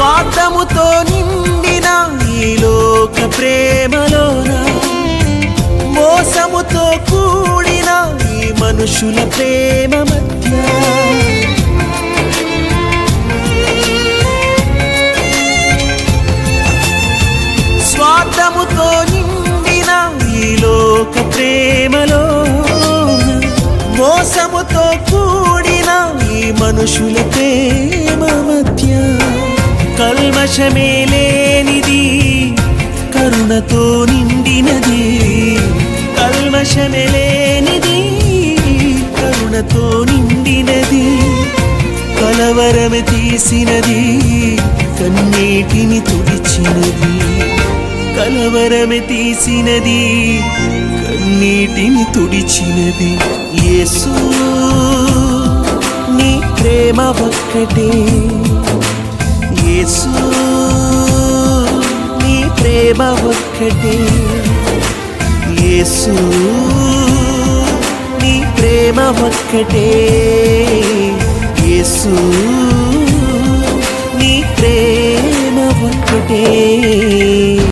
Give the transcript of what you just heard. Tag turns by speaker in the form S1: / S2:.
S1: స్వార్థముతో నిండిన ఈ లోక ప్రేమలోన మోసముతో కూడిన ఈ మనుషుల ప్రేమ మధ్య. స్వార్థముతో నిండిన ఈ లోక ప్రేమలో మోసముతో కూడిన ఈ మనుషుల ప్రేమ వశమే లేనిది కరుణతో నిండినది. కల్మషమే లేనిది కరుణతో నిండినది. కలవరమే తీసినది కన్నీటిని తుడిచినది. కలవరమే తీసినది కన్నీటిని తుడిచినది. యేసు నీ ప్రేమ ఒక్కటే. ప్రేమ ఒక్కటే. యేసు నీ ప్రేమ ఒక్కటే. యేసు నీ ప్రేమ ఒక్కటే.